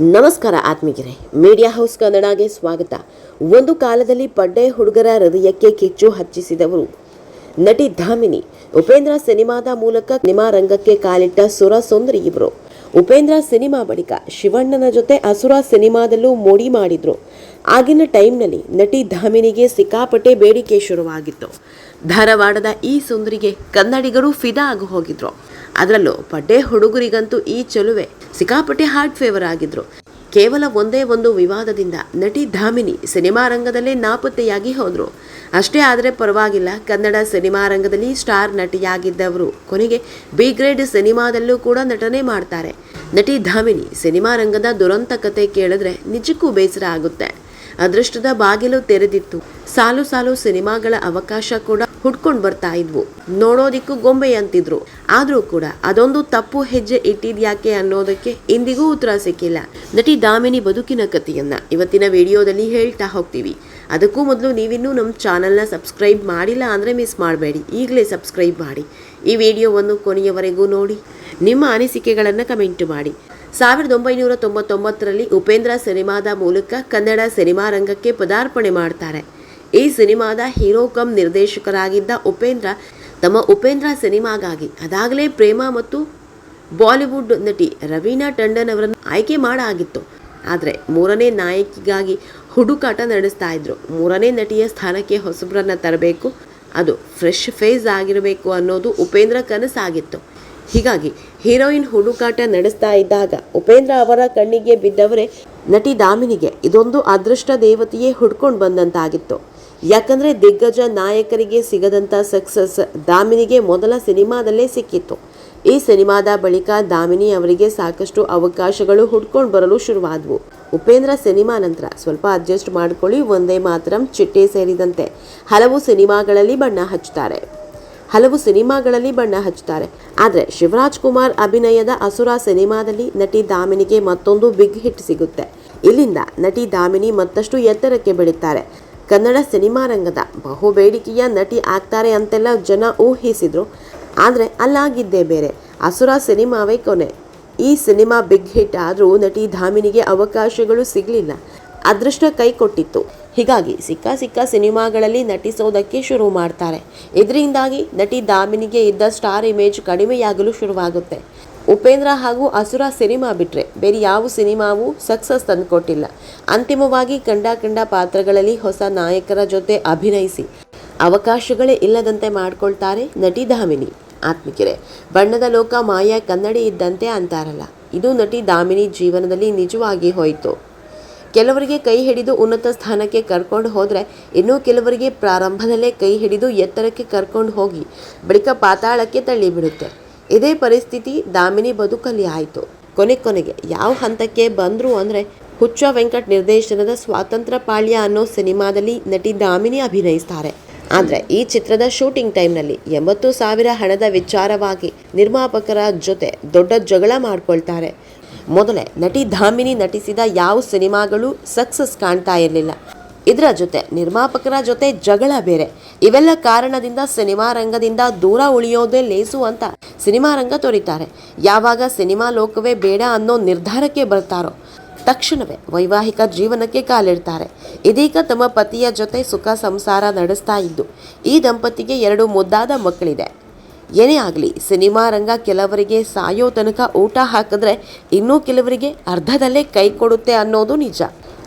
ನಮಸ್ಕಾರ ಆತ್ಮಿಗಿರೆ media house ಕನ್ನಡಗೆ ಸ್ವಾಗತ. ಒಂದು ಕಾಲದಲ್ಲಿ ಪಡ್ಡೆ ಹುಡುಗರ ಹೃದಯಕ್ಕೆ ಕಿಚ್ಚು ಹಚ್ಚಿಸಿದವರು. ನಟಿ ಧಾಮಿನಿ, ಉಪೇಂದ್ರ ಸಿನಿಮಾದ ಮೂಲಕ ಸಿನಿಮಾ ರಂಗಕ್ಕೆ ಕಾಲಿಟ್ಟ ಸುರ ಸುಂದರಿ ಇವರು. ಉಪೇಂದ್ರ ಸಿನಿಮಾ ಬಳಿಕ ಶಿವಣ್ಣನ ಜೊತೆ ಅಸುರ ಸಿನಿಮಾದಲ್ಲೂ ಮೋಡಿ ಮಾಡಿದ್ರು. ಆಗಿನ ಟೈಮ್ನಲ್ಲಿ ನಟಿ ಧಾಮಿನಿಗೆ ಸಿಕ್ಕಾಪಟ್ಟೆ ಬೇಡಿಕೆ ಶುರುವಾಗಿತ್ತು. ಧಾರವಾಡದ ಈ ಸುಂದರಿಗೆ ಕನ್ನಡಿಗರು ಫಿದಾ ಆಗಿ ಹೋಗಿದ್ರು. ಅದರಲ್ಲೂ ಪಡ್ಡೆ ಹುಡುಗರಿಗಂತೂ ಈ ಚೆಲುವೆ ಸಿಕ್ಕಾಪಟ್ಟೆ ಹಾರ್ಟ್ ಫೇವರ್ ಆಗಿದ್ರು. ಕೇವಲ ಒಂದೇ ಒಂದು ವಿವಾದದಿಂದ ನಟಿ ಧಾಮಿನಿ ಸಿನಿಮಾ ರಂಗದಲ್ಲೇ ನಾಪತ್ತೆಯಾಗಿ ಹೋದರು. ಅಷ್ಟೇ ಆದರೆ ಪರವಾಗಿಲ್ಲ, ಕನ್ನಡ ಸಿನಿಮಾ ರಂಗದಲ್ಲಿ ಸ್ಟಾರ್ ನಟಿಯಾಗಿದ್ದವರು. ಕೊನೆಗೆ ಬಿ ಗ್ರೇಡ್ ಸಿನಿಮಾದಲ್ಲೂ ಕೂಡ ನಟನೆ ಮಾಡ್ತಾರೆ. ನಟಿ ಧಾಮಿನಿ ಸಿನಿಮಾ ರಂಗದ ದುರಂತ ಕತೆ ಕೇಳಿದ್ರೆ ನಿಜಕ್ಕೂ ಬೇಸರ ಆಗುತ್ತೆ. ಅದೃಷ್ಟದ ಬಾಗಿಲು ತೆರೆದಿತ್ತು. ಸಾಲು ಸಾಲು ಸಿನಿಮಾಗಳ ಅವಕಾಶ ಕೂಡ ಹುಡ್ಕೊಂಡು ಬರ್ತಾ ಇದ್ವು. ನೋಡೋದಿಕ್ಕೂ ಗೊಂಬೆ ಅಂತಿದ್ರು. ಆದ್ರೂ ಕೂಡ ಅದೊಂದು ತಪ್ಪು ಹೆಜ್ಜೆ ಇಟ್ಟಿದ್ಯಾಕೆ ಅನ್ನೋದಕ್ಕೆ ಇಂದಿಗೂ ಉತ್ತರ ಸಿಕ್ಕಿಲ್ಲ. ನಟಿ ದಾಮಿನಿ ಬದುಕಿನ ಕಥೆಯನ್ನ ಇವತ್ತಿನ ವಿಡಿಯೋದಲ್ಲಿ ಹೇಳ್ತಾ ಹೋಗ್ತೀವಿ. ಅದಕ್ಕೂ ಮೊದಲು ನೀವಿನ್ನೂ ನಮ್ಮ ಚಾನಲ್ನ ಸಬ್ಸ್ಕ್ರೈಬ್ ಮಾಡಿಲ್ಲ ಅಂದರೆ ಮಿಸ್ ಮಾಡಬೇಡಿ. ಈಗಲೇ ಸಬ್ಸ್ಕ್ರೈಬ್ ಮಾಡಿ. ಈ ವಿಡಿಯೋವನ್ನು ಕೊನೆಯವರೆಗೂ ನೋಡಿ. ನಿಮ್ಮ ಅನಿಸಿಕೆಗಳನ್ನು ಕಮೆಂಟ್ ಮಾಡಿ. ಸಾವಿರದ ಒಂಬೈನೂರ ತೊಂಬತ್ತೊಂಬತ್ತರಲ್ಲಿ ಉಪೇಂದ್ರ ಸಿನಿಮಾದ ಮೂಲಕ ಕನ್ನಡ ಸಿನಿಮಾ ರಂಗಕ್ಕೆ ಪದಾರ್ಪಣೆ ಮಾಡ್ತಾರೆ. ಈ ಸಿನಿಮಾದ ಹೀರೋ ಕಮ್ ನಿರ್ದೇಶಕರಾಗಿದ್ದ ಉಪೇಂದ್ರ ತಮ್ಮ ಉಪೇಂದ್ರ ಸಿನಿಮಾಗಾಗಿ ಅದಾಗಲೇ ಪ್ರೇಮ ಮತ್ತು ಬಾಲಿವುಡ್ ನಟಿ ರವೀನಾ ಟಂಡನ್ ಅವರನ್ನು ಆಯ್ಕೆ ಮಾಡಾಗಿತ್ತು. ಆದರೆ ಮೂರನೇ ನಾಯಕಿಗಾಗಿ ಹುಡುಕಾಟ ನಡೆಸ್ತಾ ಇದ್ರು. ಮೂರನೇ ನಟಿಯ ಸ್ಥಾನಕ್ಕೆ ಹೊಸಬ್ರನ್ನ ತರಬೇಕು, ಅದು ಫ್ರೆಶ್ ಫೇಸ್ ಆಗಿರಬೇಕು ಅನ್ನೋದು ಉಪೇಂದ್ರ ಕನಸಾಗಿತ್ತು. ಹೀಗಾಗಿ ಹೀರೋಯಿನ್ ಹುಡುಕಾಟ ನಡೆಸ್ತಾ ಇದ್ದಾಗ ಉಪೇಂದ್ರ ಅವರ ಕಣ್ಣಿಗೆ ಬಿದ್ದವರೇ ನಟಿ ದಾಮಿನಿಗೆ ಇದೊಂದು ಅದೃಷ್ಟ ದೇವತೆಯೇ ಹುಡ್ಕೊಂಡು ಬಂದಂತಾಗಿತ್ತು. ಯಾಕಂದ್ರೆ ದಿಗ್ಗಜ ನಾಯಕರಿಗೆ ಸಿಗದಂಥ ಸಕ್ಸಸ್ ದಾಮಿನಿಗೆ ಮೊದಲ ಸಿನಿಮಾದಲ್ಲೇ ಸಿಕ್ಕಿತ್ತು. ಈ ಸಿನಿಮಾದ ಬಳಿಕ ದಾಮಿನಿ ಅವರಿಗೆ ಸಾಕಷ್ಟು ಅವಕಾಶಗಳು ಹುಡ್ಕೊಂಡು ಬರಲು ಶುರುವಾದವು. ಉಪೇಂದ್ರ ಸಿನಿಮಾ ನಂತರ ಸ್ವಲ್ಪ ಅಡ್ಜಸ್ಟ್ ಮಾಡ್ಕೊಳ್ಳಿ, ಒಂದೇ ಮಾತ್ರ ಚಿಟ್ಟೆ ಸೇರಿದಂತೆ. ಹಲವು ಸಿನಿಮಾಗಳಲ್ಲಿ ಬಣ್ಣ ಹಚ್ಚುತ್ತಾರೆ. ಹಲವು ಸಿನಿಮಾಗಳಲ್ಲಿ ಬಣ್ಣ ಹಚ್ಚುತ್ತಾರೆ. ಆದರೆ ಶಿವರಾಜ್ ಕುಮಾರ್ ಅಭಿನಯದ ಅಸುರ ಸಿನಿಮಾದಲ್ಲಿ ನಟಿ ದಾಮಿನಿಗೆ ಮತ್ತೊಂದು ಬಿಗ್ ಹಿಟ್ ಸಿಗುತ್ತೆ. ಇಲ್ಲಿಂದ ನಟಿ ದಾಮಿನಿ ಮತ್ತಷ್ಟು ಎತ್ತರಕ್ಕೆ ಬೆಳೀತಾರೆ ಕನ್ನಡ ಸಿನಿಮಾ ರಂಗದ ಬಹು ಬೇಡಿಕೆಯ ನಟಿ ಆಗ್ತಾರೆ ಅಂತೆಲ್ಲ ಜನ ಊಹಿಸಿದ್ರು. ಆದರೆ ಅಲ್ಲಾಗಿದ್ದೇ ಬೇರೆ. ಅಸುರ ಸಿನಿಮಾವೇ ಕೊನೆ. ಈ ಸಿನಿಮಾ ಬಿಗ್ ಹಿಟ್ ಆದರೂ ನಟಿ ಧಾಮಿನಿಗೆ ಅವಕಾಶಗಳು ಸಿಗಲಿಲ್ಲ. ಅದೃಷ್ಟ ಕೈ ಕೊಟ್ಟಿತ್ತು. ಹೀಗಾಗಿ ಸಿಕ್ಕ ಸಿಕ್ಕ ಸಿನಿಮಾಗಳಲ್ಲಿ ನಟಿಸೋದಕ್ಕೆ ಶುರು ಮಾಡ್ತಾರೆ. ಇದರಿಂದಾಗಿ ನಟಿ ದಾಮಿನಿಗೆ ಇದ್ದ ಸ್ಟಾರ್ ಇಮೇಜ್ ಕಡಿಮೆಯಾಗಲು ಶುರುವಾಗುತ್ತೆ. ಉಪೇಂದ್ರ ಹಾಗೂ ಅಸುರ ಸಿನಿಮಾ ಬಿಟ್ಟರೆ ಬೇರೆ ಯಾವ ಸಿನಿಮಾವೂ ಸಕ್ಸಸ್ ತಂದುಕೊಟ್ಟಿಲ್ಲ. ಅಂತಿಮವಾಗಿ ಕಂಡ ಕಂಡ ಪಾತ್ರಗಳಲ್ಲಿ ಹೊಸ ನಾಯಕರ ಜೊತೆ ಅಭಿನಯಿಸಿ ಅವಕಾಶಗಳೇ ಇಲ್ಲದಂತೆ ಮಾಡಿಕೊಳ್ತಾರೆ ನಟಿ ದಾಮಿನಿ. ಆತ್ಮಿಕೆರೆ, ಬಣ್ಣದ ಲೋಕ ಮಾಯ ಕನ್ನಡಿ ಇದ್ದಂತೆ ಅಂತಾರಲ್ಲ, ಇದು ನಟಿ ದಾಮಿನಿ ಜೀವನದಲ್ಲಿ ನಿಜವಾಗಿ ಹೋಯಿತು. ಕೆಲವರಿಗೆ ಕೈ ಹಿಡಿದು ಉನ್ನತ ಸ್ಥಾನಕ್ಕೆ ಕರ್ಕೊಂಡು ಹೋದರೆ ಇನ್ನೂ ಕೆಲವರಿಗೆ ಪ್ರಾರಂಭದಲ್ಲೇ ಕೈ ಹಿಡಿದು ಎತ್ತರಕ್ಕೆ ಕರ್ಕೊಂಡು ಹೋಗಿ, ಬಳಿಕ ಪಾತಾಳಕ್ಕೆ ತಳ್ಳಿಬಿಡುತ್ತೆ. ಇದೇ ಪರಿಸ್ಥಿತಿ ದಾಮಿನಿ ಬದುಕಲ್ಲಿ ಆಯಿತು. ಕೊನೆ ಕೊನೆಗೆ ಯಾವ ಹಂತಕ್ಕೆ ಬಂದರು ಅಂದರೆ ಹುಚ್ಚ ವೆಂಕಟ್ ನಿರ್ದೇಶನದ ಸ್ವಾತಂತ್ರ್ಯ ಪಾಳ್ಯ ಅನ್ನೋ ಸಿನಿಮಾದಲ್ಲಿ ನಟಿ ದಾಮಿನಿ ಅಭಿನಯಿಸ್ತಾರೆ. ಆದರೆ ಈ ಚಿತ್ರದ ಶೂಟಿಂಗ್ ಟೈಮ್ನಲ್ಲಿ ಎಂಬತ್ತು ಸಾವಿರ ಹಣದ ವಿಚಾರವಾಗಿ ನಿರ್ಮಾಪಕರ ಜೊತೆ ದೊಡ್ಡ ಜಗಳ ಮಾಡ್ಕೊಳ್ತಾರೆ. ಮೊದಲೇ ನಟಿ ಧಾಮಿನಿ ನಟಿಸಿದ ಯಾವ ಸಿನಿಮಾಗಳು ಸಕ್ಸಸ್ ಕಾಣ್ತಾ ಇರಲಿಲ್ಲ. ಇದರ ಜೊತೆ ನಿರ್ಮಾಪಕರ ಜೊತೆ ಜಗಳ ಬೇರೆ. ಇವೆಲ್ಲ ಕಾರಣದಿಂದ ಸಿನಿಮಾ ರಂಗದಿಂದ ದೂರ ಉಳಿಯೋದೇ ಲೇಸು ಅಂತ ಸಿನಿಮಾ ರಂಗ ತೊರಿತಾರೆ ಯಾವಾಗ ಸಿನಿಮಾ ಲೋಕವೇ ಬೇಡ ಅನ್ನೋ ನಿರ್ಧಾರಕ್ಕೆ ಬರ್ತಾರೋ ತಕ್ಷಣವೇ ವೈವಾಹಿಕ ಜೀವನಕ್ಕೆ ಕಾಲಿಡ್ತಾರೆ. ಇದೀಗ ತಮ್ಮ ಪತಿಯ ಜೊತೆ ಸುಖ ಸಂಸಾರ ನಡೆಸ್ತಾ ಇದ್ದು, ಈ ದಂಪತಿಗೆ ಎರಡು ಮುದ್ದಾದ ಮಕ್ಕಳಿದೆ. ಏನೇ ಆಗಲಿ, ಸಿನಿಮಾ ರಂಗ ಕೆಲವರಿಗೆ ಸಾಯೋ ತನಕ ಊಟ ಹಾಕಿದ್ರೆ ಇನ್ನೂ ಕೆಲವರಿಗೆ ಅರ್ಧದಲ್ಲೇ ಕೈ ಕೊಡುತ್ತೆ ಅನ್ನೋದು ನಿಜ.